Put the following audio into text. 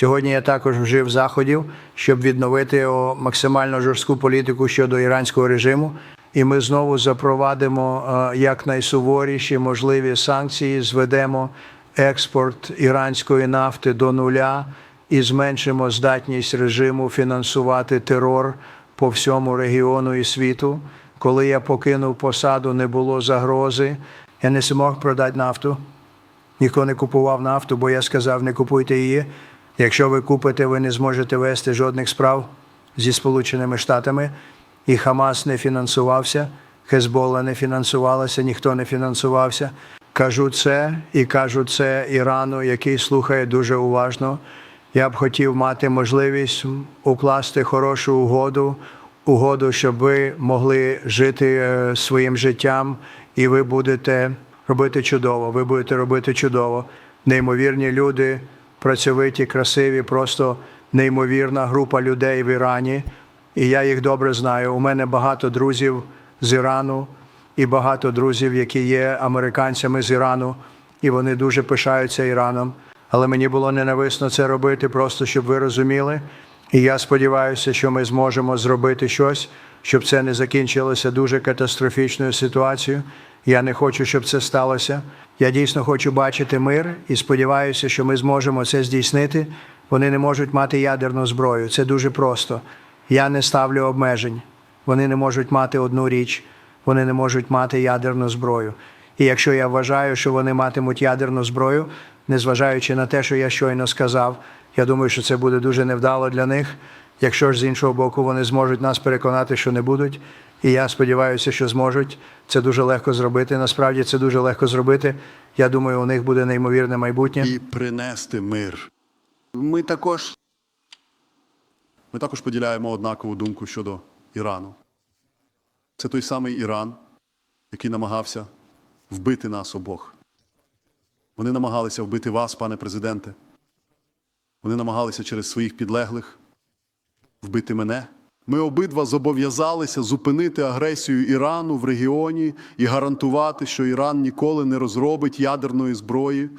Сьогодні я також вжив заходів, щоб відновити максимально жорстку політику щодо іранського режиму. І ми знову запровадимо е, якнайсуворіші можливі санкції, зведемо експорт іранської нафти до нуля і зменшимо здатність режиму фінансувати терор по всьому регіону і світу. Коли я покинув посаду, не було загрози. Я не змог продати нафту. Ніхто не купував нафту, бо я сказав, не купуйте її. Якщо ви купите, ви не зможете вести жодних справ зі Сполученими Штатами. І Хамас не фінансувався, Хезболла не фінансувалася, ніхто не фінансувався. Кажу це і кажу це Ірану, який слухає дуже уважно. Я б хотів мати можливість укласти хорошу угоду, угоду, щоб ви могли жити е, своїм життям, і ви будете робити чудово. Ви будете робити чудово. Неймовірні люди, працьовиті, красиві, просто неймовірна група людей в Ірані. І я їх добре знаю. У мене багато друзів з Ірану і багато друзів, які є американцями з Ірану, і вони дуже пишаються Іраном. Але мені було ненависно це робити, просто щоб ви розуміли. І я сподіваюся, що ми зможемо зробити щось, щоб це не закінчилося дуже катастрофічною ситуацією. Я не хочу, щоб це сталося. Я дійсно хочу бачити мир і сподіваюся, що ми зможемо це здійснити. Вони не можуть мати ядерну зброю. Це дуже просто. Я не ставлю обмежень. Вони не можуть мати одну річ, вони не можуть мати ядерну зброю. І якщо я вважаю, що вони матимуть ядерну зброю, незважаючи на те, що я щойно сказав, я думаю, що це буде дуже невдало для них. Якщо ж з іншого боку вони зможуть нас переконати, що не будуть, і я сподіваюся, що зможуть. Це дуже легко зробити. Насправді це дуже легко зробити. Я думаю, у них буде неймовірне майбутнє. і принести мир. Ми також, ми також поділяємо однакову думку щодо Ірану. Це той самий Іран, який намагався вбити нас обох. Вони намагалися вбити вас, пане президенте. Вони намагалися через своїх підлеглих вбити мене. Ми обидва зобов'язалися зупинити агресію Ірану в регіоні і гарантувати, що Іран ніколи не розробить ядерної зброї.